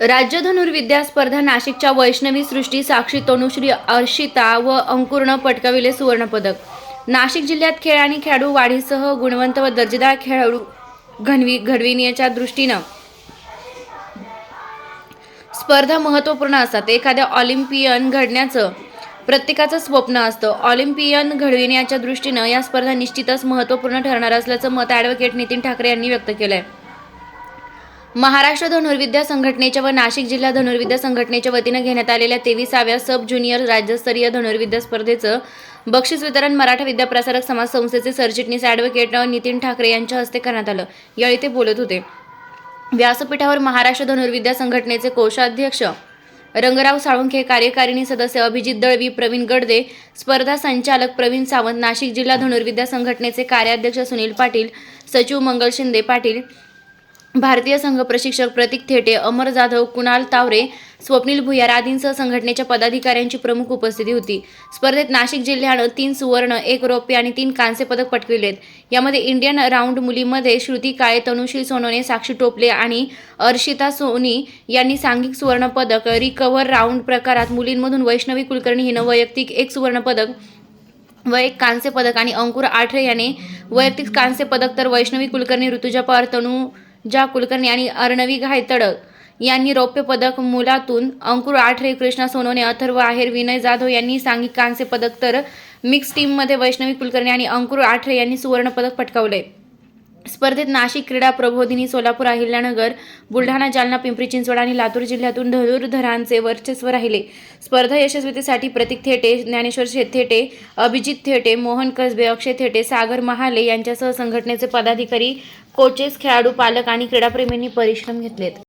राज्य धनुर्विद्या स्पर्धा नाशिकच्या वैष्णवी सृष्टी साक्षी तनुश्री अर्शिता व अंकुरनं पटकाविले सुवर्णपदक. नाशिक जिल्ह्यात खेळ आणि खेळाडू वाढीसह गुणवंत व दर्जेदार खेळाडू घनवी घडविण्याच्या दृष्टीनं स्पर्धा महत्त्वपूर्ण असतात. एखाद्या ऑलिम्पियन घडण्याचं प्रत्येकाचं स्वप्न असतं. ऑलिम्पियन घडविण्याच्या दृष्टीनं या स्पर्धा निश्चितच महत्त्वपूर्ण ठरणार असल्याचं मत ॲडव्होकेट नितीन ठाकरे यांनी व्यक्त केलं आहे महाराष्ट्र धनुर्विद्या संघटनेच्या व नाशिक जिल्हा धनुर्विद्या संघटनेच्या वतीनं घेण्यात आलेल्या तेविसाव्या सब ज्युनियर राज्यस्तरीय धनुर्विद्या स्पर्धेचं बक्षीस वितरण मराठा विद्याप्रसारक समाज संस्थेचे सरचिटणीस ॲडव्होकेट नितीन ठाकरे यांच्या हस्ते करण्यात आलं. यावेळी ते बोलत होते. व्यासपीठावर महाराष्ट्र धनुर्विद्या संघटनेचे कोषाध्यक्ष रंगराव साळुंखे कार्यकारिणी सदस्य अभिजित दळवी प्रवीण गडदे स्पर्धा संचालक प्रवीण सावंत नाशिक जिल्हा धनुर्विद्या संघटनेचे कार्याध्यक्ष सुनील पाटील सचिव मंगल शिंदे पाटील भारतीय संघ प्रशिक्षक प्रतीक थेटे अमर जाधव कुणाल तावरे स्वप्नील भुयार आदींसह संघटनेच्या पदाधिकाऱ्यांची प्रमुख उपस्थिती होती. स्पर्धेत नाशिक जिल्ह्यानं तीन सुवर्ण एक रौप्य आणि तीन कांस्य पदक पटकविलेत. यामध्ये इंडियन राऊंड मुलीमध्ये श्रुती काळे तनुश्री सोनोने साक्षी टोपले आणि अर्शिता सोनी यांनी सांघिक सुवर्ण पदक रिकव्हर राऊंड प्रकारात मुलींमधून वैष्णवी कुलकर्णी हिनं वैयक्तिक एक सुवर्ण पदक व एक कांस्य पदक आणि अंकुर आठरे याने वैयक्तिक कांस्य पदक तर वैष्णवी कुलकर्णी ऋतुजा पवार जा कुलकर्णी आणि अर्णवी घायतडक यांनी रौप्य पदक मुलातून अंकुर आठरे कृष्णा सोनोने अथर्व आहेर विनय जाधव यांनी सांघिक कांस्य पदक तर मिक्स टीममध्ये वैष्णवी कुलकर्णी आणि अंकुर आठरे यांनी सुवर्ण पदक पटकावले. स्पर्धेत नाशिक क्रीडा प्रबोधिनी सोलापूर अहिल्यानगर बुलढाणा जालना पिंपरी चिंचवड आणि लातूर जिल्ह्यातून धनुर्धरांचे वर्चस्व राहिले. स्पर्धा यशस्वीतेसाठी प्रतीक थेटे ज्ञानेश्वर थेटे अभिजित थेटे मोहन कसबे अक्षय थेटे सागर महाले यांच्यासह संघटनेचे पदाधिकारी कोचेस खेळाडू पालक आणि क्रीडाप्रेमींनी परिश्रम घेतलेत.